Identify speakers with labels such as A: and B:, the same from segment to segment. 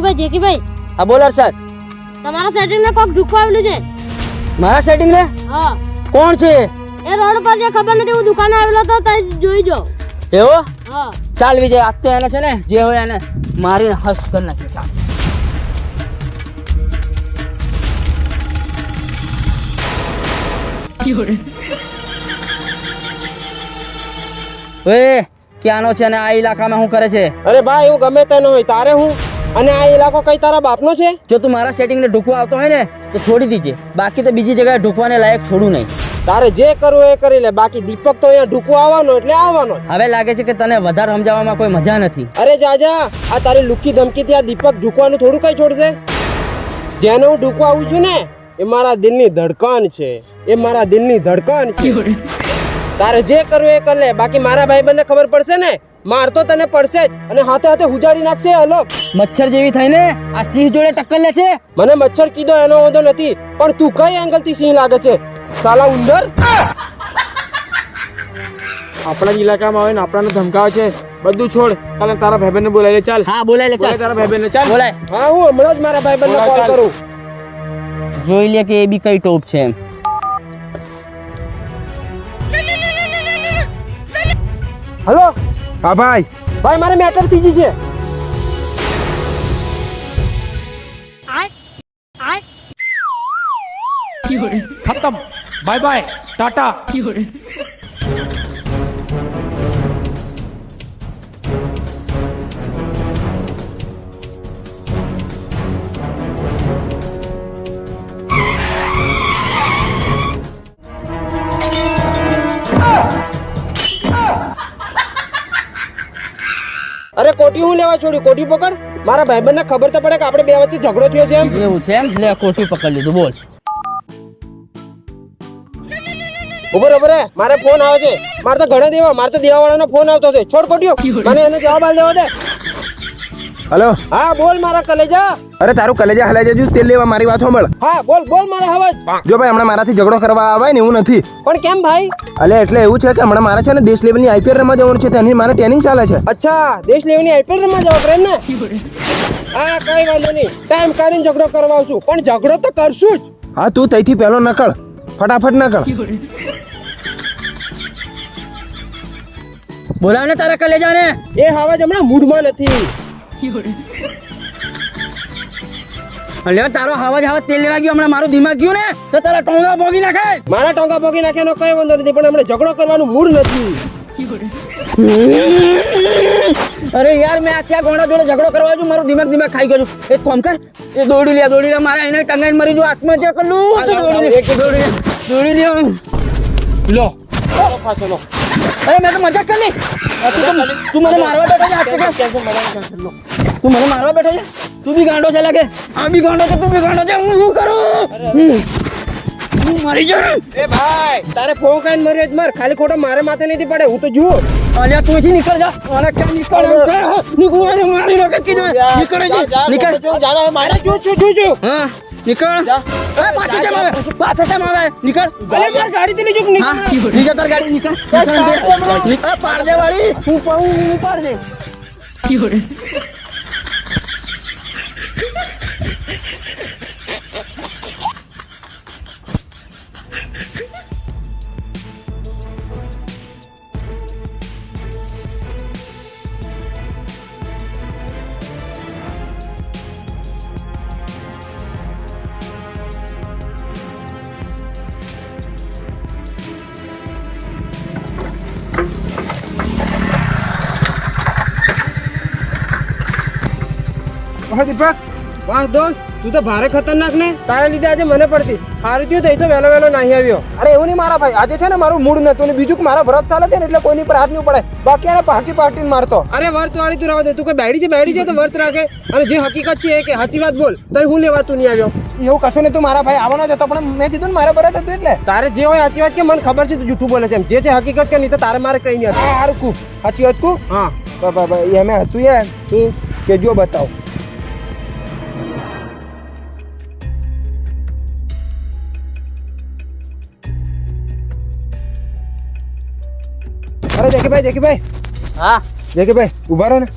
A: જેકીભાઈ જેકીભાઈ
B: હા બોલ હર્ષદ.
A: તમારા સેટિંગ ને કોક ઢુકો આવેલું છે?
B: મારા સેટિંગ ને
A: હા.
B: કોણ છે?
A: એ રોડ પર જે ખબર નથી હું દુકાને આવેલો તો તઈ જોઈ જો.
B: એવો?
A: હા.
B: ચાલ વિજય આજ તો એને છે ને જે હોય એને મારીને હસ કરી નાખી ચાલ. ઓએ ક્યાંનો છે ને આ ઇલાકામાં શું કરે છે?
C: અરે ભાઈ હું ગમે તેનો ન હોય તારે હું? અને આ ઇલાકો કઈ તારા બાપનો છે?
B: જો તું મારા સેટિંગને ઢૂકવા આવતો હોય ને તો છોડી દીજે. બાકી તો બીજી જગ્યાએ ઢૂકવાને લાયક છોડું નહીં.
C: તારે જે કરવું એ કરી લે. બાકી દીપક તો અહીંયા ઢૂકવા આવવાનો એટલે આવવાનો
B: હવે લાગે છે કે તને વધારે સમજાવવામાં કોઈ મજા નથી.
C: અરે જાજા આ તારી લુકી ધમકીથી આ દીપક ઢૂકવાનું થોડું કઈ છોડશે? જેને હું ઢૂકવા આવું છું ને એ મારા દિલની ધડકન છે. એ મારા દિલની ધડકન છે. તારે જે કરવું એ કર લે. બાકી મારા ભાઈબંધને ખબર પડશે ને? મારતો તને પડશે જ. અને હાથે હાથે હુજાડી નાખશે અલોક
B: મચ્છર જેવી થઈને આ સિંહ જોડે ટક્કર લે છે.
C: મને મચ્છર કીધો એનો વાંધો નથી પણ તું કઈ એંગલથી સિંહ લાગે છે? સાલા ઉંદર?
D: આપણા જ ઇલાકામાં આવે ને આપણાને ધમકાવે છે. બધું છોડ. કાલે તારા ભાઈબંધને બોલાવી લે ચાલ.
B: હા બોલાય લે ચાલ.
D: તારા ભાઈબંધને ચાલ.
B: બોલાય.
C: હા હું હમણાં જ મારા ભાઈબંધને કોલ. કરું.
B: જોઈ લે કે એ બી કઈ ટોપ છે એમ.
C: હલો?
D: હા ભાઈ.
C: ભાઈ મારે મેટર થઈ ગઈ છે.
D: ખતમ. Bye bye. ટાટા.
C: અરે કોટી હું લેવા છોડ્યું? કોટી પકડ. મારા ભાઈબંધને ખબર તો પડે કે આપણે બે વચ્ચે ઝઘડો થયો છે એમ.
B: એવું છે એમ? લે કોઠી પકડ લીધું બોલ.
C: ઉભર ઉભર મારે ફોન આવે છે. મારે તો ઘણા દેવા મારે તો દેવા વાળાનો ફોન આવતો છે. છોડ કોટીઓ મને એનો જવાબ આલ દેવો દે.
E: હલો?
C: હા બોલ મારા કલેજા.
E: અરે તારું કલેજા હલાઈ જજુ તેલ લેવા મારી વાત સાંભળ.
C: હા બોલ બોલ મારા હવાજ
E: જો ભાઈ હમણાં મારાથી ઝઘડો કરવા આવે ને એવું નથી.
C: પણ કેમ ભાઈ?
E: અલે એટલે એવું છે કે હમણાં મારે છે ને દેશ લેવલની આઈપીએલ રમવા જવાનું છે તેની મારે ટ્રેનિંગ ચાલે છે.
C: અચ્છા દેશ લેવની આઈપીએલ રમવા જવા પ્રેમ ને? હા કઈ વાંધો નહીં. ટાઈમ કાઢીને ઝઘડો કરવા આવશું. પણ ઝઘડો તો કરશું જ.
E: હા તું તઈથી પહેલો નકળ. ફટાફટ નકળ.
B: બોલાવને તારા કલેજા ને
C: એ હવાજ હમણાં મૂડમાં નથી.
B: લે તારો હવા હવા તેલ લેવા ગયો હમણાં મારું દિમાગ ગયું ને? તો તારા ટોંગા ભોગી નાખે.
C: મારા ટોંગા ભોગી નાખ્યાનો કઈ વાંધો નથી પણ હમણાં ઝઘડો કરવાનું મૂડ નથી.
B: અરે યાર મેં આ ક્યાં ગોંડા જોડે ઝઘડો કરવા છું મારું દિમાગ દિમાગ ખાઈ ગયો છું. એક કોમ કર એ દોડી લે દોડી લે મારા એને ટંગાઈને મરી જો આત્મહત્યા કર લઉં દોડી લે. દોડી લે. લો.
C: ફાસો લો.
B: અરે મેં તો મજાક કરી. તું મને મારવા બેઠો છે તું મને મારવા બેઠો છે તું બી ગાંડો છે લાગે આ બી ગાંડો છે તું બી ગાંડો છે હું શું કરું. હું મરી જાઉં
C: એ ભાઈ તારે ફોન કરીને મર્યો જ મર ખાલી ખોટો મારે માથે નથી પડે હું તો જુઓ
B: અલ્યા તું અહીંથી નીકળ જા અને ક્યાં નીકળ મારી નાખે કીધું નીકળ નીકળ
C: અરે જો જો જો જો
B: હા નીકળ. અરે પાછો કેમ આવે? પાછો. કેમ આવે? નીકળ.
C: અરે માર ગાડી થી લીધું
B: હા નીકળ તાર ગાડી નીકળ. નીકળ નીકળ. પાડ દે વાળી. હું હું પાડ દે
C: વાહ દીપક વાહ દોસ્ત તું તો ભારે ખતરનાક ને. તારા લીધે આજે મને પડતી. હારું થયું તો એ તો વહેલો વહેલો નહીં આવ્યો.
E: અરે એવું નહીં મારા ભાઈ આજે છે ને મારું મૂડ નતું ને બીજું કે મારા વ્રત ચાલે છે ને એટલે કોઈની પર હાથ નહીં પડે બાકી એને પાર્ટી પાર્ટી મારતો.
C: અરે વર્ત વાળી તું રહેવા દે તું કોઈ બેડી છે બેડી છે તો વર્ત રાખે. અને જે હકીકત છે એ કે સાચી વાત બોલ તો હું લેવા તું નહીં આવ્યો.
E: એવું કશું નહીં તું મારા ભાઈ આવવાનો જ હતો પણ મેં કીધું ને મારા ભરત હતું એટલે.
C: તારે જે હોય સાચી વાત કે મને ખબર છે તું જૂઠું બોલે છે એમ. જે છે હકીકત કે નહીં તો તારે મારે કઈ નહીં હતું.
E: હા હારું કુ. સાચી વાત કું?
C: હા.
E: એમે હતું એમ. તું કે જો બતાવ. અરે જેકીભાઈ જેકીભાઈ
B: હા?
E: જેકીભાઈ ઊભા રહો ને.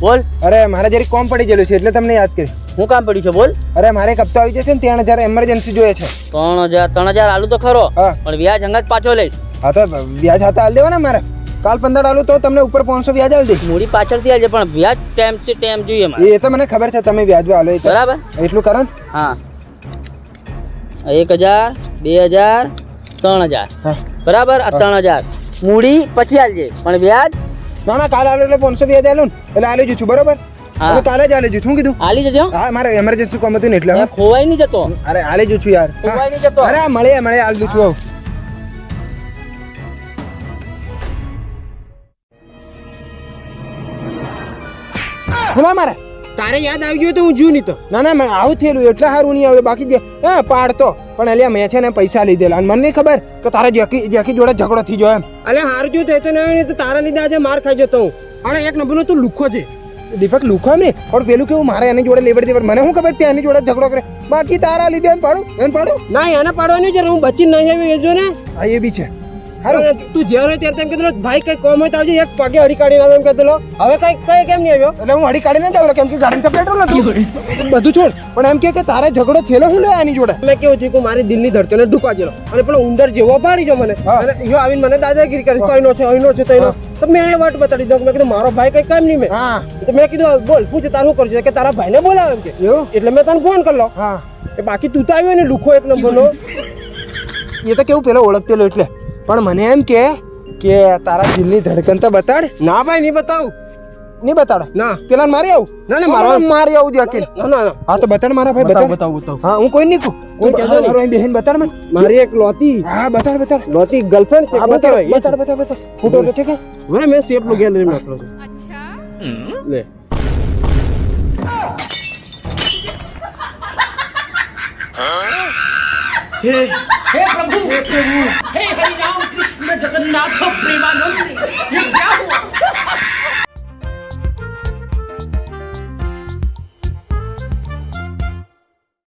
B: બોલ.
E: અરે મારે જરી કોમ પડી ગયેલું છે એટલે તમને યાદ કરી.
B: હું કામ પડ્યું છે બોલ.
E: અરે મારે એક હપ્તો આવી જશે ને ત્રણ હજાર એમરજન્સી જોઈએ છે.
B: ત્રણ હજાર ત્રણ હજાર આલુ તો ખરો
E: હા.
B: પણ વ્યાજ હંગાત પાછો લઈશ.
E: હા તો વ્યાજ હાથે હાલ દેવા ને મારે. કાલ પંદર આલું તો તમને ઉપર પાંચસો વ્યાજ આવી દઈશ.
B: મૂડી પાછળથી આવજે પણ વ્યાજ ટાઈમ છે ટાઈમ જોઈએ મારે.
E: એ તો મને ખબર છે તમે વ્યાજ આલો.
B: બરાબર.
E: એટલું કરો
B: હા. એક હજાર બે હજાર ત્રણ હજાર. બરાબર? આ ત્રણ હજાર. મૂડી પછી આલજે પણ વ્યાજ?
E: ના ના કાલે આલો એટલે પાંચસો બે હજાર ને. એટલે આલી જુ છું બરોબર?
B: હા.
E: કાલે જ આલી જુ શું કીધું?
B: આલી જજો.
E: હા મારે એમરજન્સી કોમ હતું ને એટલે
B: ખોવાઈ નહીં જતો.
E: અરે આલી જુ છું યાર.
B: ખોવાઈ નહીં જતો.
E: અરે મળે મળે આલી દઉં છું. બોલા મારે.
C: તારે યાદ આવી ગયું તો હું જુ નહીં તો
E: ના ના મને આવું થયેલું એટલે સારું નહીં આવે બાકી હા પાડતો. પણ અલ્યા મેં છે ને પૈસા લીધેલા. અને મને નહીં ખબર કે તારે જેકી જેકી જોડે ઝઘડો થઈ ગયો એમ.
C: અલે હાર જો તો એ તો નહીં તો તારા લીધે આજે માર ખાઈ જતો હું. અને એક નંબરનો તું લુખો છે.
E: દીપક લુખો ને પણ પેલું કેવું મારે એની જોડે લેવડ દેવડ મને શું ખબર ત્યાં એની જોડે ઝઘડો કરે? બાકી તારા લીધે એમ પાડું એમ પાડું?
C: ના એને પાડવાની છે હું બચી નહીં આવી એ જો ને.
E: હા એ બી છે.
C: તું જ્યારે હોય ત્યારે તેમ કીધું ભાઈ કઈ કોમ હોય તો આવજે એક પગે હડી કાઢીને આવે એમ કીધું હવે કઈ કઈ કેમ નહીં આવ્યો?
E: એટલે હું હડી કાઢીને આવ્યો કેમ કે ગાડી તો પેટ્રોલ નથી બધું છોડ. પણ એમ કે તારે ઝઘડો થયેલો હું લે આની જોડે?
C: મેં કેવું થયું કે મારી દિલની ધડકને ઢુકા જેલો અને પેલો ઉંદર જેવો પાડી જો મને અને યો આવીને મને દાદાગીરી કરી કઈ નો છે અહીંનો છે તઈનો તો મેં એ વાટ બતાડી દઉં મેં કીધું મારો ભાઈ કઈ કામ નહીં મેં.
E: હા.
C: તો મેં કીધું બોલ પૂછ તારું શું છે? કે તારા ભાઈને બોલાવે એમ કે. એટલે મેં તને ફોન કરલો
E: હા.
C: બાકી તું તો આવ્યો ને લુખો એક નંબરનો.
E: એ તો કેવું પેલો ઓળખતેલો એટલે. પણ મને એમ કે કે તારા દિલની ધડકન તો બતાડ.
C: ના ભાઈ નહીં બતાવું.
E: નહીં બતાડ?
C: ના.
E: પેલા મારી આવું.
C: ના ના મારા
E: મારી આવું દે અકેલ
C: ના ના
E: હા તો બતાડ મારા ભાઈ બતાડ.
C: બતાવ બતાવ.
E: હા હું કોઈ નહીં કહું.
C: કોઈ કહેજો નહીં.
E: મારો અહીં બેહીને બતાડ મને.
C: મારી એક લોતી.
E: હા બતાડ બતાડ.
C: લોતી ગર્લફ્રેન્ડ છે
E: હા બતાડ બતાડ બતાડ બતાડ. ફોટો લે છે કે?
C: હવે મેં સેફનું ગેલેરી માં નાખલો અચ્છા. લે.
B: हे પ્રભુ હે પ્રભु हे हरिनाम कृष्ण जगन्नाथ प्रेमानंद ये क्या हुआ